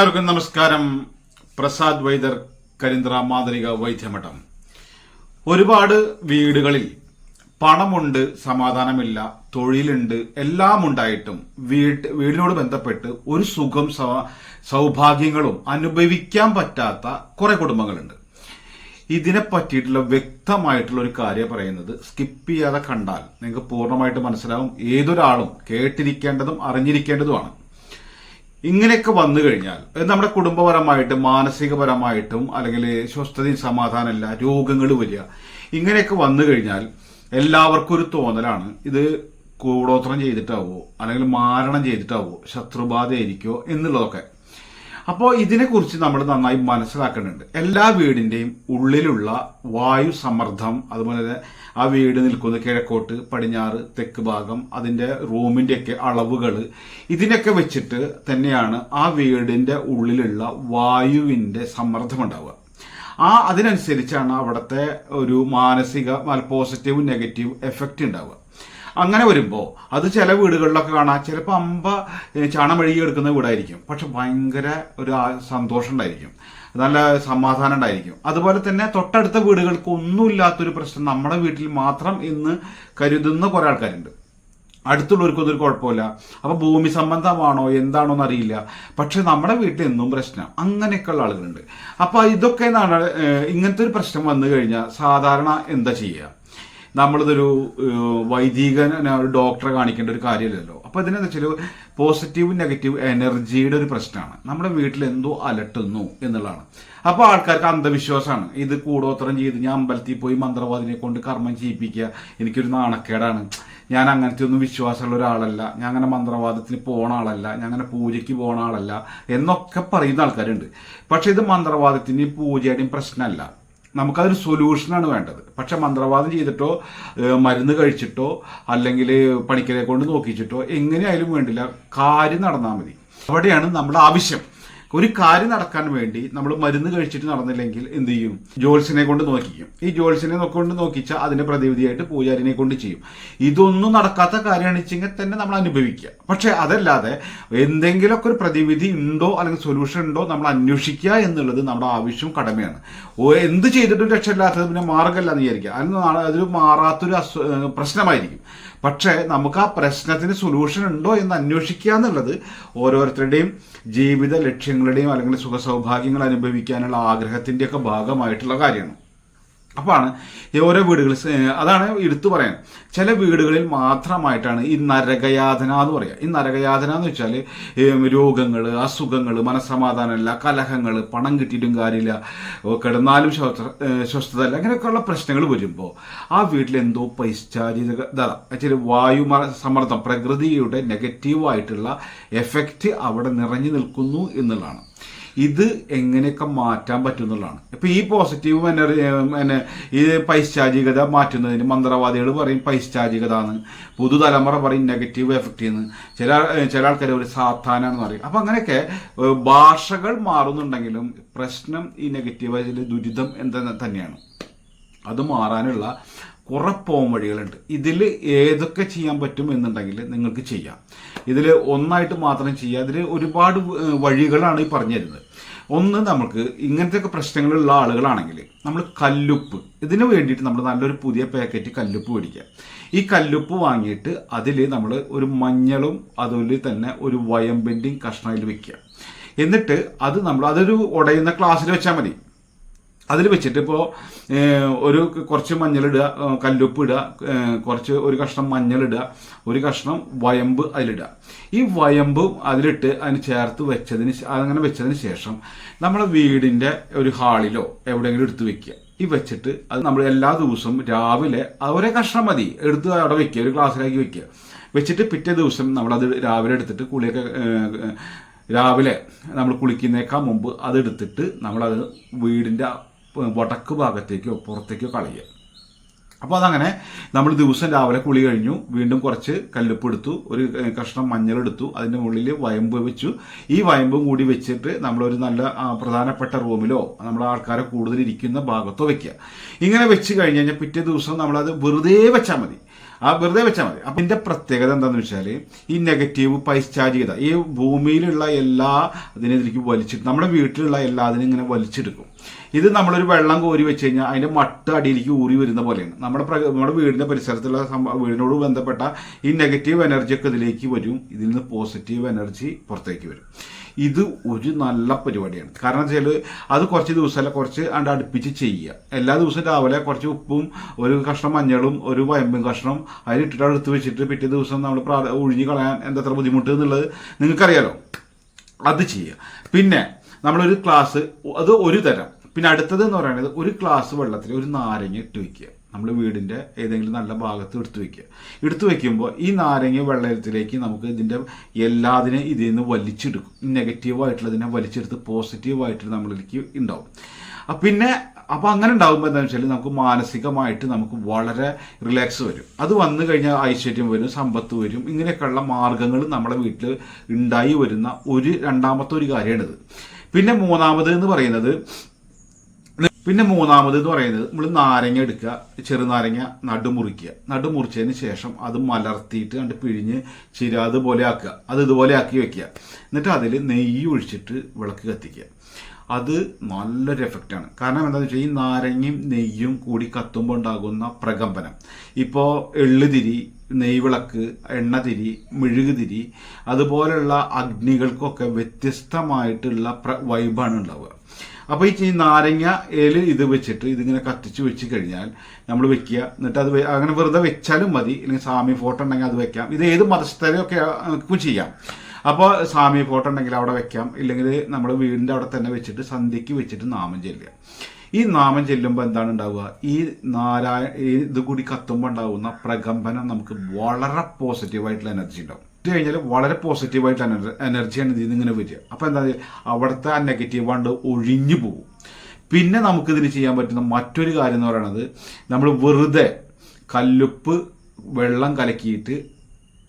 എല്ലാവർക്കും നമസ്കാരം. പ്രസാദ് വൈദർ കരിന്ദ്ര മാതൃക വൈദ്യമഠം. ഒരുപാട് വീടുകളിൽ പണമുണ്ട് സമാധാനമില്ല തൊഴിലുണ്ട് എല്ലാം ഉണ്ടായിട്ടും വീട് വീടിനോട് ബന്ധപ്പെട്ട് ഒരു സുഖം സൗഭാഗ്യങ്ങളും അനുഭവിക്കാൻ പറ്റാത്ത കുറെ കുടുംബങ്ങളുണ്ട്. ഇതിനെ പറ്റിയിട്ടുള്ള വ്യക്തമായിട്ടുള്ള ഒരു കാര്യം പറയുന്നത് സ്കിപ്പ് ചെയ്യാതെ കണ്ടാൽ നിങ്ങൾക്ക് പൂർണമായിട്ട് മനസ്സിലാവും. ഏതൊരാളും കേട്ടിരിക്കേണ്ടതും അറിഞ്ഞിരിക്കേണ്ടതുമാണ്. ഇങ്ങനെയൊക്കെ വന്നു കഴിഞ്ഞാൽ നമ്മുടെ കുടുംബപരമായിട്ടും മാനസികപരമായിട്ടും അല്ലെങ്കിൽ സ്വസ്ഥതയും സമാധാനമില്ല രോഗങ്ങൾ വരിക ഇങ്ങനെയൊക്കെ വന്നു കഴിഞ്ഞാൽ എല്ലാവർക്കും ഒരു തോന്നലാണ് ഇത് കൂടോത്രം ചെയ്തിട്ടാവോ അല്ലെങ്കിൽ മാരണം ചെയ്തിട്ടാവോ ശത്രുബാധയായിരിക്കോ എന്നുള്ളതൊക്കെ. അപ്പോൾ ഇതിനെക്കുറിച്ച് നമ്മൾ നന്നായി മനസ്സിലാക്കേണ്ടതുണ്ട്. എല്ലാ വീടിന്റെയും ഉള്ളിലുള്ള വായു സമ്മർദ്ദം അതുപോലെ തന്നെ ആ വീട് നിൽക്കുന്ന കിഴക്കോട്ട് പടിഞ്ഞാറ് തെക്ക് ഭാഗം അതിന്റെ റൂമിന്റെയൊക്കെ അളവുകൾ ഇതിനൊക്കെ വെച്ചിട്ട് തന്നെയാണ് ആ വീടിന്റെ ഉള്ളിലുള്ള വായുവിന്റെ സമ്മർദ്ദം ഉണ്ടാവുക ആ അതിനനുസരിച്ചാണ് അവിടുത്തെ ഒരു മാനസിക പോസിറ്റീവ് നെഗറ്റീവ് എഫക്റ്റ് ഉണ്ടാവുക. അങ്ങനെ വരുമ്പോൾ അത് ചില വീടുകളിലൊക്കെ കാണാം. ചിലപ്പോൾ അമ്പ ചാണം വഴുകി എടുക്കുന്ന വീടായിരിക്കും. പക്ഷെ ഭയങ്കര ഒരു സന്തോഷം ഉണ്ടായിരിക്കും. നല്ല സമാധാനം ഉണ്ടായിരിക്കും. അതുപോലെ തന്നെ തൊട്ടടുത്ത വീടുകൾക്ക് ഒന്നുമില്ലാത്തൊരു പ്രശ്നം നമ്മുടെ വീട്ടിൽ മാത്രം ഇന്ന് കരുതുന്ന കുറെ ആൾക്കാരുണ്ട്. അടുത്തുള്ളവർക്കും ഒരു കുഴപ്പമില്ല. അപ്പൊ ഭൂമി സംബന്ധമാണോ എന്താണോ എന്നറിയില്ല. പക്ഷെ നമ്മുടെ വീട്ടിൽ എന്നും പ്രശ്നം. അങ്ങനെയൊക്കെയുള്ള ആളുകളുണ്ട്. അപ്പൊ ഇതൊക്കെ നാളെ ഇങ്ങനത്തെ ഒരു പ്രശ്നം വന്നു കഴിഞ്ഞാൽ സാധാരണ എന്താ ചെയ്യുക? നമ്മളിതൊരു വൈദികന ഒരു ഡോക്ടറെ കാണിക്കേണ്ട ഒരു കാര്യമില്ലല്ലോ. അപ്പൊ ഇതിനെന്താ വെച്ചാൽ പോസിറ്റീവ് നെഗറ്റീവ് എനർജിയുടെ ഒരു പ്രശ്നമാണ്. നമ്മുടെ വീട്ടിൽ എന്തോ അലട്ടുന്നു എന്നുള്ളതാണ്. അപ്പോൾ ആൾക്കാർക്ക് അന്ധവിശ്വാസമാണ്. ഇത് കൂടോത്രം ചെയ്ത് ഞാൻ അമ്പലത്തിൽ പോയി മന്ത്രവാദിനെ കൊണ്ട് കർമ്മം ചെയ്യിപ്പിക്കുക എനിക്കൊരു നാണക്കേടാണ്. ഞാൻ അങ്ങനത്തെ ഒന്നും വിശ്വാസമുള്ള ഒരാളല്ല. ഞാൻ അങ്ങനെ മന്ത്രവാദത്തിന് പോണ ആളല്ല. ഞാൻ അങ്ങനെ പൂജയ്ക്ക് പോണ ആളല്ല എന്നൊക്കെ പറയുന്ന ആൾക്കാരുണ്ട്. പക്ഷെ ഇത് മന്ത്രവാദത്തിന്റെയും പൂജയുടെയും പ്രശ്നമല്ല. നമുക്കതൊരു സൊല്യൂഷനാണ് വേണ്ടത്. പക്ഷെ മന്ത്രവാദം ചെയ്തിട്ടോ മരുന്ന് കഴിച്ചിട്ടോ അല്ലെങ്കിൽ പണിക്കരെ കൊണ്ട് നോക്കിച്ചിട്ടോ എങ്ങനെയായാലും വേണ്ടില്ല കാര്യം നടന്നാൽ മതി. അവിടെയാണ് നമ്മുടെ ആവശ്യം. ഒരു കാര്യം നടക്കാൻ വേണ്ടി നമ്മൾ മരുന്ന് കഴിച്ചിട്ട് നടന്നില്ലെങ്കിൽ എന്ത് ചെയ്യും? ജോൽസിനെ കൊണ്ട് നോക്കിക്കും. ഈ ജോത്സ്യനെ കൊണ്ട് നോക്കിച്ചാൽ അതിന്റെ പ്രതിവിധിയായിട്ട് പൂജാരിനെ കൊണ്ട് ചെയ്യും. ഇതൊന്നും നടക്കാത്ത കാര്യമാണ് വെച്ചെങ്കിൽ തന്നെ നമ്മൾ അനുഭവിക്കുക. പക്ഷെ അതല്ലാതെ എന്തെങ്കിലുമൊക്കെ ഒരു പ്രതിവിധി ഉണ്ടോ അല്ലെങ്കിൽ സൊല്യൂഷൻ ഉണ്ടോ നമ്മൾ അന്വേഷിക്കുക എന്നുള്ളത് നമ്മുടെ ആവശ്യവും കടമയാണ്. എന്ത് ചെയ്തിട്ടും രക്ഷയില്ലാത്തത് പിന്നെ മാർഗമല്ല എന്ന് വിചാരിക്കുക. അതിന് അതൊരു മാറാത്തൊരു പ്രശ്നമായിരിക്കും. പക്ഷേ നമുക്ക് ആ പ്രശ്നത്തിന് സൊല്യൂഷൻ ഉണ്ടോ എന്ന് അന്വേഷിക്കുക എന്നുള്ളത് ഓരോരുത്തരുടെയും ജീവിത ലക്ഷ്യങ്ങളുടെയും അല്ലെങ്കിൽ സുഖസൗഭാഗ്യങ്ങൾ അനുഭവിക്കാനുള്ള ആഗ്രഹത്തിന്റെയൊക്കെ ഭാഗമായിട്ടുള്ള കാര്യമാണ്. അപ്പാണ് ഈ ഓരോ വീടുകൾ അതാണ് എടുത്തു പറയാൻ. ചില വീടുകളിൽ മാത്രമായിട്ടാണ് ഈ നരകയാതന എന്ന് പറയുക ഈ നരകയാതന എന്ന് വെച്ചാൽ രോഗങ്ങൾ അസുഖങ്ങൾ മനസ്സമാധാനമില്ല കലഹങ്ങൾ പണം കിട്ടിയിട്ടും കാര്യമില്ല കിടന്നാലും സ്വസ്ഥത അല്ല സ്വസ്ഥതയില്ല അങ്ങനെയൊക്കെയുള്ള പ്രശ്നങ്ങൾ വരുമ്പോൾ ആ വീട്ടിൽ എന്തോ പൈശാചികത വെച്ചാൽ വായു സമ്മർദ്ദം പ്രകൃതിയുടെ നെഗറ്റീവായിട്ടുള്ള എഫക്റ്റ് അവിടെ നിറഞ്ഞു നിൽക്കുന്നു എന്നുള്ളതാണ്. ഇത് എങ്ങനെയൊക്കെ മാറ്റാൻ പറ്റും എന്നുള്ളതാണ്. ഇപ്പൊ ഈ പോസിറ്റീവ് എനർജി പിന്നെ ഈ പൈശാചികത മാറ്റുന്നതിന് മന്ത്രവാദികൾ പറയും പൈശാചികത എന്ന് പുതുതലമുറ പറയും നെഗറ്റീവ് എഫക്റ്റ് എന്ന് ചില ചില ആൾക്കാർ ഒരു സാധാനാന്ന് പറയും. അപ്പൊ അങ്ങനെയൊക്കെ ഭാഷകൾ മാറുന്നുണ്ടെങ്കിലും പ്രശ്നം ഈ നെഗറ്റീവ് ദുരിതം എന്തെന്ന് തന്നെയാണ്. അത് മാറാനുള്ള കുറെ പോം വഴികളുണ്ട്. ഇതിൽ ഏതൊക്കെ ചെയ്യാൻ പറ്റും എന്നുണ്ടെങ്കിൽ നിങ്ങൾക്ക് ചെയ്യാം. ഇതിൽ ഒന്നായിട്ട് മാത്രം ചെയ്യുക അതിൽ ഒരുപാട് വഴികളാണ് ഈ പറഞ്ഞു തരുന്നത് ഒന്ന് നമുക്ക് ഇങ്ങനത്തെയൊക്കെ പ്രശ്നങ്ങളുള്ള ആളുകളാണെങ്കിൽ നമ്മൾ കല്ലുപ്പ്. ഇതിന് വേണ്ടിയിട്ട് നമ്മൾ നല്ലൊരു പുതിയ പാക്കറ്റ് കല്ലുപ്പ് മേടിക്കുക ഈ കല്ലുപ്പ് വാങ്ങിയിട്ട് അതിൽ നമ്മൾ ഒരു മഞ്ഞളും അതുപോലെ തന്നെ ഒരു വയമ്പിന്റെയും കഷ്ണയിൽ വെക്കുക. എന്നിട്ട് അത് നമ്മൾ അതൊരു ഉടയുന്ന ക്ലാസ്സിൽ വെച്ചാൽ മതി. അതിൽ വെച്ചിട്ട് ഇപ്പോൾ ഒരു കുറച്ച് മഞ്ഞളിടുക കല്ലുപ്പ് ഇടുക കുറച്ച് ഒരു കഷ്ണം മഞ്ഞളിടുക ഒരു കഷ്ണം വയമ്പ് അതിലിടുക. ഈ വയമ്പ് അതിലിട്ട് അതിന് ചേർത്ത് വെച്ചതിന് അങ്ങനെ വെച്ചതിന് ശേഷം നമ്മളെ വീടിന്റെ ഒരു ഹാളിലോ എവിടെയെങ്കിലും എടുത്ത് വെക്കുക. ഈ വെച്ചിട്ട് അത് നമ്മൾ എല്ലാ ദിവസവും രാവിലെ ഒരേ കഷ്ണം മതി. എടുത്ത് അവിടെ വെക്കുക ഒരു ഗ്ലാസ്സിലാക്കി വെക്കുക. വെച്ചിട്ട് പിറ്റേ ദിവസം നമ്മളത് രാവിലെ എടുത്തിട്ട് കുളിയൊക്കെ രാവിലെ നമ്മൾ കുളിക്കുന്നേക്കാൾ മുമ്പ് അതെടുത്തിട്ട് നമ്മളത് വീടിന്റെ വടക്ക് ഭാഗത്തേക്കോ പുറത്തേക്കോ കളയുക. അപ്പോൾ അതങ്ങനെ നമ്മൾ ദിവസം രാവിലെ കുളി കഴിഞ്ഞു വീണ്ടും കുറച്ച് കല്ലുപ്പ് എടുത്തു ഒരു കഷ്ണം മഞ്ഞളെടുത്തു അതിന്റെ മുകളിൽ വയമ്പ് വെച്ചു. ഈ വയമ്പും കൂടി വെച്ചിട്ട് നമ്മളൊരു നല്ല പ്രധാനപ്പെട്ട റൂമിലോ നമ്മുടെ ആൾക്കാരെ കൂടുതൽ ഇരിക്കുന്ന ഭാഗത്തോ വെക്കുക. ഇങ്ങനെ വെച്ച് കഴിഞ്ഞ് കഴിഞ്ഞാൽ പിറ്റേ ദിവസം നമ്മളത് വെറുതെ വെച്ചാൽ മതി. ആ വെറുതെ വെച്ചാൽ മതി. അപ്പം ഇതിന്റെ പ്രത്യേകത എന്താണെന്ന് വെച്ചാൽ ഈ നെഗറ്റീവ് പൈശാചികത ഈ ഭൂമിയിലുള്ള എല്ലാ അതിനെ എനിക്ക് വലിച്ചിട്ട് നമ്മുടെ വീട്ടിലുള്ള എല്ലാ അതിനെ ഇങ്ങനെ വലിച്ചെടുക്കും. ഇത് നമ്മളൊരു വെള്ളം കോരി വെച്ച് കഴിഞ്ഞാൽ അതിന്റെ മട്ട് അടിയിലേക്ക് ഊറി വരുന്ന പോലെയാണ്. നമ്മുടെ നമ്മുടെ വീടിന്റെ പരിസരത്തുള്ള വീടിനോട് ബന്ധപ്പെട്ട ഈ നെഗറ്റീവ് എനർജി ഒക്കെ ഇതിലേക്ക് വരും. ഇതിൽ നിന്ന് പോസിറ്റീവ് എനർജി പുറത്തേക്ക് വരും. ഇത് ഒരു നല്ല പരിപാടിയാണ്. കാരണം വെച്ചാൽ അത് കുറച്ച് ദിവസമല്ല കുറച്ച് അണ്ട് അടുപ്പിച്ച് ചെയ്യുക. എല്ലാ ദിവസവും രാവിലെ കുറച്ച് ഉപ്പും ഒരു കഷ്ണം മഞ്ഞളും ഒരു വയമ്പും കഷ്ണം അതിലിട്ടിട്ട് എടുത്ത് വെച്ചിട്ട് പിറ്റേ ദിവസം നമ്മൾ പ്രാ- ഒഴിഞ്ഞ് കളയാൻ എന്തത്ര ബുദ്ധിമുട്ട് എന്നുള്ളത് നിങ്ങൾക്കറിയാലോ? അത് ചെയ്യുക. പിന്നെ നമ്മളൊരു ക്ലാസ് അത് ഒരു തരം. പിന്നെ അടുത്തത് എന്ന് പറയുന്നത് ഒരു ഗ്ലാസ് വെള്ളത്തിൽ ഒരു നാരങ്ങ ഇട്ട് വെക്കുക. നമ്മൾ വീടിന്റെ ഏതെങ്കിലും നല്ല ഭാഗത്ത് എടുത്തു വയ്ക്കുക എടുത്തു വയ്ക്കുമ്പോൾ ഈ നാരങ്ങ വെള്ളത്തിലേക്ക് നമുക്ക് ഇതിന്റെ എല്ലാതിനെ ഇതിൽ നിന്ന് വലിച്ചെടുക്കും. നെഗറ്റീവായിട്ടുള്ളതിനെ വലിച്ചെടുത്ത് പോസിറ്റീവായിട്ട് നമ്മളിലേക്ക് ഉണ്ടാവും. പിന്നെ അപ്പോൾ അങ്ങനെ ഉണ്ടാകുമ്പോൾ എന്താണെന്ന് വെച്ചാൽ നമുക്ക് മാനസികമായിട്ട് നമുക്ക് വളരെ റിലാക്സ് വരും. അത് വന്നു കഴിഞ്ഞാൽ ഐശ്വര്യം വരും സമ്പത്ത് വരും. ഇങ്ങനെയൊക്കെയുള്ള മാർഗങ്ങൾ നമ്മുടെ വീട്ടിൽ ഉണ്ടായി വരുന്ന ഒരു രണ്ടാമത്തെ ഒരു കാര്യമാണിത്. പിന്നെ മൂന്നാമത് എന്ന് പറയുന്നത് പിന്നെ മൂന്നാമത് എന്ന് പറയുന്നത് നമ്മൾ നാരങ്ങ എടുക്കുക ചെറുനാരങ്ങ നടുമുറിക്കുക. നടുമുറിച്ചതിന് ശേഷം അത് മലർത്തിയിട്ട് കണ്ട് പിഴിഞ്ഞ് ചിര പോലെ ആക്കുക. അത് ഇതുപോലെ ആക്കി വെക്കുക. എന്നിട്ട് അതിൽ നെയ്യ് ഒഴിച്ചിട്ട് വിളക്ക് കത്തിക്കുക. അത് നല്ലൊരു എഫക്റ്റാണ് കാരണം എന്താണെന്ന് വെച്ചാൽ ഈ നാരങ്ങയും നെയ്യും കൂടി കത്തുമ്പോൾ ഉണ്ടാകുന്ന പ്രകമ്പനം. ഇപ്പോൾ എള്ളുതിരി നെയ്വിളക്ക് എണ്ണതിരി മെഴുകുതിരി അതുപോലെയുള്ള അഗ്നികൾക്കൊക്കെ വ്യത്യസ്തമായിട്ടുള്ള വൈബാണ് ഉണ്ടാവുക. അപ്പോൾ ഈ നാരങ്ങ ഏൽ ഇത് വെച്ചിട്ട് ഇതിങ്ങനെ കത്തിച്ച് വെച്ച് കഴിഞ്ഞാൽ നമ്മൾ വെക്കുക. എന്നിട്ട് അത് അങ്ങനെ വെറുതെ വെച്ചാലും മതി. അല്ലെങ്കിൽ സ്വാമി ഫോട്ടോ ഉണ്ടെങ്കിൽ അത് വെക്കാം. ഇത് ഏത് മതസ്ഥരെയൊക്കെ ചെയ്യാം. അപ്പോൾ സ്വാമി ഫോട്ടോ ഉണ്ടെങ്കിൽ അവിടെ വെക്കാം. ഇല്ലെങ്കിൽ നമ്മൾ വീടിന്റെ അവിടെ തന്നെ വെച്ചിട്ട് സന്ധ്യയ്ക്ക് വെച്ചിട്ട് നാമം ചെല്ലുക. ഈ നാമം ചെല്ലുമ്പോൾ എന്താണ് ഉണ്ടാവുക? ഈ നാരായ ഇത് കൂടി കത്തുമ്പോൾ ഉണ്ടാവുന്ന പ്രകമ്പനം നമുക്ക് വളരെ പോസിറ്റീവായിട്ടുള്ള എനർജി ഉണ്ടാവും. ഇത് കഴിഞ്ഞാൽ വളരെ പോസിറ്റീവായിട്ടുള്ള എനർജി എനർജിയാണ് ഇതിൽ നിന്ന് ഇങ്ങനെ വരിക. അപ്പോൾ എന്താ അവിടുത്തെ ആ നെഗറ്റീവ് ആണ്ട് ഒഴിഞ്ഞു പോകും. പിന്നെ നമുക്കിതിന് ചെയ്യാൻ പറ്റുന്ന മറ്റൊരു കാര്യം എന്ന് പറയുന്നത് നമ്മൾ വെറുതെ കല്ലുപ്പ് വെള്ളം കലക്കിയിട്ട്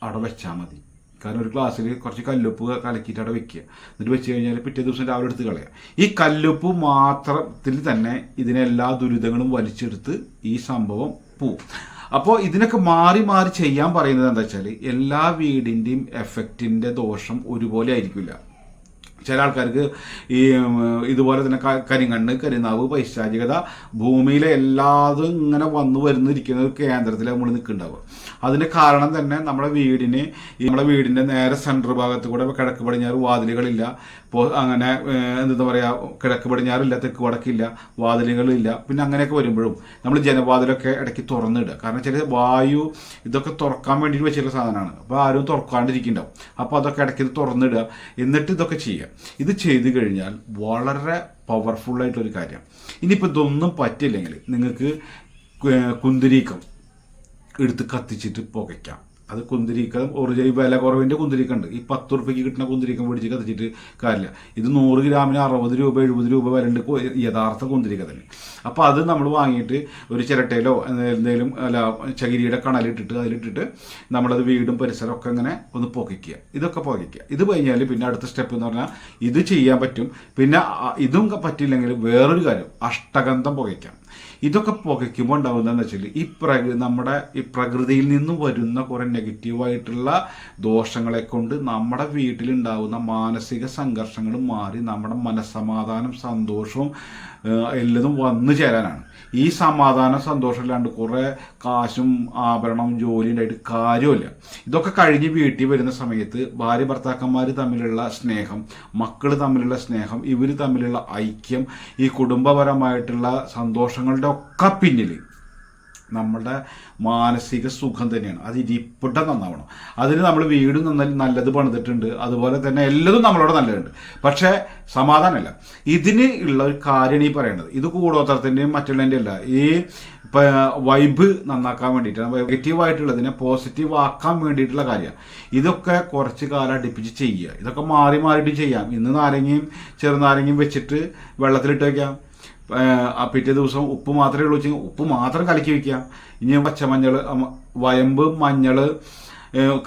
അവിടെ വെച്ചാൽ മതി. കാരണം ഒരു ഗ്ലാസ്സിൽ കുറച്ച് കല്ലുപ്പ് കലക്കിയിട്ട് അവിടെ വെക്കുക. എന്നിട്ട് വെച്ച് കഴിഞ്ഞാൽ പിറ്റേ ദിവസം രാവിലെ എടുത്ത് കളയാം ഈ കല്ലുപ്പ് മാത്രത്തിൽ തന്നെ ഇതിനെല്ലാ ദുരിതങ്ങളും വലിച്ചെടുത്ത് ഈ സംഭവം പോവും. അപ്പോൾ ഇതിനൊക്കെ മാറി മാറി ചെയ്യാൻ പറയുന്നത് എന്താ വെച്ചാൽ എല്ലാ വീടിന്റെയും എഫക്റ്റിന്റെ ദോഷം ഒരുപോലെ ആയിരിക്കില്ല. ചില ആൾക്കാർക്ക് ഈ ഇതുപോലെ തന്നെ കരിങ്കണ്ണ് കരിനാവ് പൈശാചികത ഭൂമിയിലെ എല്ലാതും ഇങ്ങനെ വന്നു വരുന്നിരിക്കുന്ന ഒരു കേന്ദ്രത്തിൽ നമ്മൾ നിൽക്കുന്നുണ്ടാവുക. അതിന്റെ കാരണം തന്നെ നമ്മുടെ വീടിന് നമ്മുടെ വീടിന്റെ നേരെ സെന്റർ ഭാഗത്ത് കൂടെ കിഴക്ക് പടിഞ്ഞാറ് വാതിലുകളില്ല. അങ്ങനെ എന്താ പറയുക കിഴക്ക് പടിഞ്ഞാറില്ല തെക്ക് വടക്കില്ല വാതിലുകളില്ല പിന്നെ അങ്ങനെയൊക്കെ വരുമ്പോഴും നമ്മൾ ജനവാതിലൊക്കെ ഇടയ്ക്ക് തുറന്നിടുക. കാരണം ചില വായു ഇതൊക്കെ തുറക്കാൻ വേണ്ടിയിട്ട് വെച്ചിട്ടുള്ള സാധനമാണ്. അപ്പോൾ ആരും തുറക്കാണ്ടിരിക്കുന്നുണ്ടാവും. അപ്പോൾ അതൊക്കെ ഇടയ്ക്ക് തുറന്നിടുക എന്നിട്ട് ഇതൊക്കെ ചെയ്യുക. ഇത് ചെയ്തു കഴിഞ്ഞാൽ വളരെ പവർഫുൾ ആയിട്ടൊരു കാര്യം. ഇനിയിപ്പോൾ ഇതൊന്നും പറ്റില്ലെങ്കിൽ നിങ്ങൾക്ക് കുന്തിരീക്കം എടുത്ത് കത്തിച്ചിട്ട് പുകയ്ക്കാം. അത് കുന്തിരിക്ക ഒറിജിനൽ വില കുറവിന്റെ കുന്തിരിക്ക ഉണ്ട് ഈ പത്ത് റുപ്യക്ക് കിട്ടുന്ന കുന്തിരിക്ക മേടിച്ച് കത്തിച്ചിട്ട് കാര്യമില്ല. ഇത് നൂറ് ഗ്രാമിന് അറുപത് രൂപ എഴുപത് രൂപ വില ഉണ്ട് യഥാർത്ഥ കുന്തിരിക്ക തന്നെ. അപ്പോൾ അത് നമ്മൾ വാങ്ങിയിട്ട് ഒരു ചിരട്ടയിലോ എന്തെങ്കിലും അല്ല ചകിരിയുടെ കണലിട്ടിട്ട് അതിലിട്ടിട്ട് നമ്മളത് വീടും പരിസരവും ഒക്കെ ഇങ്ങനെ ഒന്ന് പുകയ്ക്കുക ഇതൊക്കെ പുകയ്ക്കുക ഇത് കഴിഞ്ഞാൽ പിന്നെ അടുത്ത സ്റ്റെപ്പ് എന്ന് പറഞ്ഞാൽ ഇത് ചെയ്യാൻ പറ്റും. പിന്നെ ഇതും പറ്റില്ലെങ്കിൽ വേറൊരു കാര്യം. അഷ്ടഗന്ധം പുകയ്ക്കാം ഇതൊക്കെ പുകയ്ക്കുമ്പോൾ ഉണ്ടാകുന്നതെന്ന് വെച്ചാൽ ഈ പ്രകൃ നമ്മുടെ ഈ പ്രകൃതിയിൽ നിന്നും വരുന്ന കുറെ നെഗറ്റീവായിട്ടുള്ള ദോഷങ്ങളെ കൊണ്ട് നമ്മുടെ വീട്ടിലുണ്ടാവുന്ന മാനസിക സംഘർഷങ്ങളും മാറി നമ്മുടെ മനസ്സമാധാനം സന്തോഷവും എല്ലതും വന്നു ചേരാനാണ്. ഈ സമാധാന സന്തോഷം ഇല്ലാണ്ട് കുറെ കാശും ആഭരണവും ജോലി ഉണ്ടായിട്ട് കാര്യമില്ല. ഇതൊക്കെ കഴിഞ്ഞ് വീട്ടിൽ വരുന്ന സമയത്ത് ഭാര്യ ഭർത്താക്കന്മാർ തമ്മിലുള്ള സ്നേഹം മക്കൾ തമ്മിലുള്ള സ്നേഹം ഇവർ തമ്മിലുള്ള ഐക്യം ഈ കുടുംബപരമായിട്ടുള്ള സന്തോഷങ്ങളുടെ ഒക്കെ പിന്നിൽ നമ്മുടെ മാനസിക സുഖം തന്നെയാണ്. അത് ഇരിപ്പിട്ടം നന്നാവണം. അതിന് നമ്മൾ വീട് നന്നാൽ നല്ലത് പണിതിട്ടുണ്ട്. അതുപോലെ തന്നെ എല്ലതും നമ്മളോട് നല്ലതുണ്ട്. പക്ഷേ സമാധാനമല്ല. ഇതിന് ഉള്ള ഒരു കാര്യമാണ് ഈ പറയേണ്ടത് ഇത് കൂടോത്രത്തിന്റെയും മറ്റുള്ളതിന്റെ അല്ല. ഈ വൈബ് നന്നാക്കാൻ വേണ്ടിയിട്ടാണ്. നെഗറ്റീവായിട്ടുള്ളതിനെ പോസിറ്റീവ് ആക്കാൻ വേണ്ടിയിട്ടുള്ള കാര്യമാണ്. ഇതൊക്കെ കുറച്ച് കാലം അടുപ്പിച്ച് ചെയ്യുക. ഇതൊക്കെ മാറി മാറിയിട്ട് ചെയ്യാം. ഇന്ന് നാരങ്ങയും ചെറുനാരങ്ങയും വെച്ചിട്ട് വെള്ളത്തിലിട്ട് ഏഹ് ആ പിറ്റേ ദിവസം ഉപ്പ് മാത്രമേ ഉള്ളൂ വെച്ചെങ്കിൽ ഉപ്പ് മാത്രം കലക്കി വെക്കുക. ഇനി പച്ചമഞ്ഞൾ വയമ്പ് മഞ്ഞൾ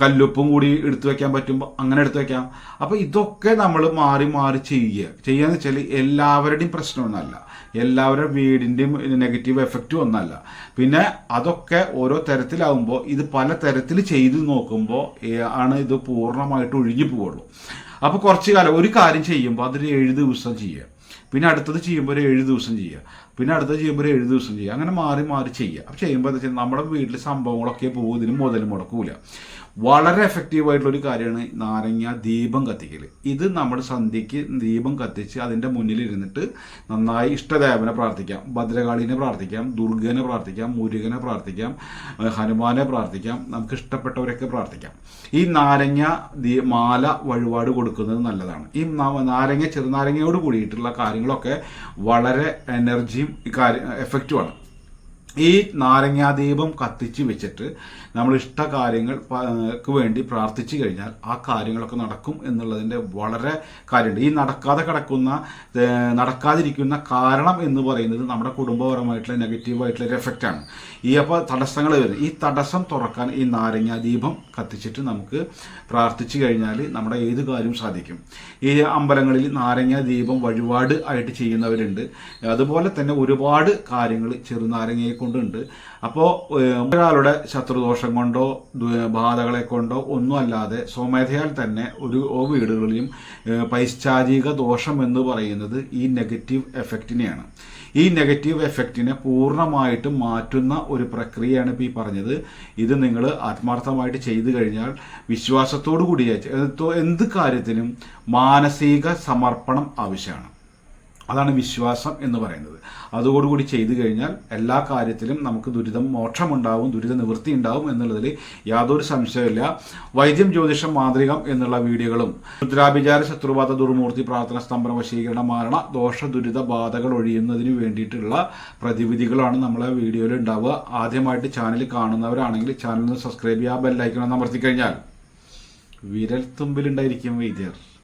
കല്ലുപ്പും കൂടി എടുത്തു വെക്കാൻ പറ്റുമ്പോൾ അങ്ങനെ എടുത്തു വെക്കാം. അപ്പോൾ ഇതൊക്കെ നമ്മൾ മാറി മാറി ചെയ്യുക. ചെയ്യാന്ന് വെച്ചാൽ എല്ലാവരുടെയും പ്രശ്നമൊന്നുമല്ല എല്ലാവരുടെ വീടിന്റെയും നെഗറ്റീവ് എഫക്റ്റും ഒന്നല്ല. പിന്നെ അതൊക്കെ ഓരോ തരത്തിലാവുമ്പോൾ ഇത് പല തരത്തിൽ ചെയ്ത് നോക്കുമ്പോൾ ആണ് ഇത് പൂർണമായിട്ട് ഒഴുകി പോവുള്ളൂ. അപ്പോൾ കുറച്ച് കാലം ഒരു കാര്യം ചെയ്യുമ്പോൾ അതൊരു ഏഴ് ദിവസം ചെയ്യുക. പിന്നെ അടുത്തത് ചെയ്യുമ്പോൾ ഒരു ഏഴ് ദിവസം ചെയ്യുക. പിന്നെ അടുത്ത ചെയ്യുമ്പോൾ ഒരു ഏഴ് ദിവസം ചെയ്യുക അങ്ങനെ മാറി മാറി ചെയ്യുക. അപ്പോൾ ചെയ്യുമ്പോൾ എന്താ വെച്ചാൽ നമ്മുടെ വീട്ടിൽ സംഭവങ്ങളൊക്കെ പോകും. ഇതിന് മുതൽ മുടക്കൂല. വളരെ എഫക്റ്റീവായിട്ടുള്ള ഒരു കാര്യമാണ് നാരങ്ങ ദീപം കത്തിക്കൽ ഇത് നമ്മുടെ സന്ധ്യയ്ക്ക് ദീപം കത്തിച്ച് അതിന്റെ മുന്നിൽ ഇരുന്നിട്ട് നന്നായി ഇഷ്ടദേവനെ പ്രാർത്ഥിക്കാം. ഭദ്രകാളിനെ പ്രാർത്ഥിക്കാം. ദുർഗനെ പ്രാർത്ഥിക്കാം. മുരുകനെ പ്രാർത്ഥിക്കാം. ഹനുമാനെ പ്രാർത്ഥിക്കാം. നമുക്ക് ഇഷ്ടപ്പെട്ടവരൊക്കെ പ്രാർത്ഥിക്കാം. ഈ നാരങ്ങ ദീ മാല വഴിപാട് കൊടുക്കുന്നത് നല്ലതാണ്. ഈ നാരങ്ങ ചെറുനാരങ്ങയോട് കൂടിയിട്ടുള്ള കാര്യങ്ങളൊക്കെ വളരെ എനർജിയും ഈ കാര്യം എഫക്റ്റുമാണ് ഈ നാരങ്ങാദീപം കത്തിച്ച് വെച്ചിട്ട് നമ്മൾ ഇഷ്ട കാര്യങ്ങൾക്ക് വേണ്ടി പ്രാർത്ഥിച്ചു കഴിഞ്ഞാൽ ആ കാര്യങ്ങളൊക്കെ നടക്കും എന്നുള്ളതിന്റെ വളരെ കാര്യമുണ്ട്. ഈ നടക്കാതെ കിടക്കുന്ന നടക്കാതിരിക്കുന്ന കാരണം എന്ന് പറയുന്നത് നമ്മുടെ കുടുംബപരമായിട്ടുള്ള നെഗറ്റീവായിട്ടുള്ള ഒരു എഫക്റ്റാണ്. ഈ അപ്പോൾ തടസ്സങ്ങൾ വരും ഈ തടസ്സം തുറക്കാൻ ഈ നാരങ്ങാദീപം കത്തിച്ചിട്ട് നമുക്ക് പ്രാർത്ഥിച്ചു കഴിഞ്ഞാൽ നമ്മുടെ ഏത് കാര്യവും സാധിക്കും. ഈ അമ്പലങ്ങളിൽ നാരങ്ങാദീപം വഴിപാട് ആയിട്ട് ചെയ്യുന്നവരുണ്ട്. അതുപോലെ തന്നെ ഒരുപാട് കാര്യങ്ങൾ ചെറുനാരങ്ങയെ കൊണ്ടുണ്ട്. അപ്പോൾ ഒരാളുടെ ശത്രുദോഷം കൊണ്ടോ ബാധകളെ കൊണ്ടോ ഒന്നും അല്ലാതെ സ്വമേധയാൽ തന്നെ ഒരു ഓ വീടുകളിലും പൈശാചിക ദോഷം എന്ന് പറയുന്നത് ഈ നെഗറ്റീവ് എഫക്റ്റിനെയാണ്. ഈ നെഗറ്റീവ് എഫക്റ്റിനെ പൂർണമായിട്ടും മാറ്റുന്ന ഒരു പ്രക്രിയയാണ് ഇപ്പോൾ ഈ പറഞ്ഞത്. ഇത് നിങ്ങൾ ആത്മാർത്ഥമായിട്ട് ചെയ്തു കഴിഞ്ഞാൽ വിശ്വാസത്തോടു കൂടിയ എന്ത് കാര്യത്തിനും മാനസിക സമർപ്പണം ആവശ്യമാണ്. അതാണ് വിശ്വാസം എന്ന് പറയുന്നത്. അതോടുകൂടി ചെയ്തു കഴിഞ്ഞാൽ എല്ലാ കാര്യത്തിലും നമുക്ക് ദുരിതം മോക്ഷമുണ്ടാവും ദുരിത നിവൃത്തി ഉണ്ടാവും എന്നുള്ളതിൽ യാതൊരു സംശയമില്ല വൈദ്യം ജ്യോതിഷം മാന്ത്രികം എന്നുള്ള വീഡിയോകളും രുദ്രാഭിചാര ശത്രുബാധ ദുർമൂർത്തി പ്രാർത്ഥന സ്തംഭന വശീകരണ മാരണ ദോഷ ദുരിത ബാധകൾ ഒഴിയുന്നതിന് വേണ്ടിയിട്ടുള്ള പ്രതിവിധികളാണ് നമ്മളെ വീഡിയോയിൽ ഉണ്ടാവുക. ആദ്യമായിട്ട് ചാനൽ കാണുന്നവരാണെങ്കിൽ ചാനൽ സബ്സ്ക്രൈബ് ചെയ്യുക ബെല്ലൈക്കണം അമർത്തി കഴിഞ്ഞാൽ വിരൽ തുമ്പിലുണ്ടായിരിക്കും വൈദ്യർ.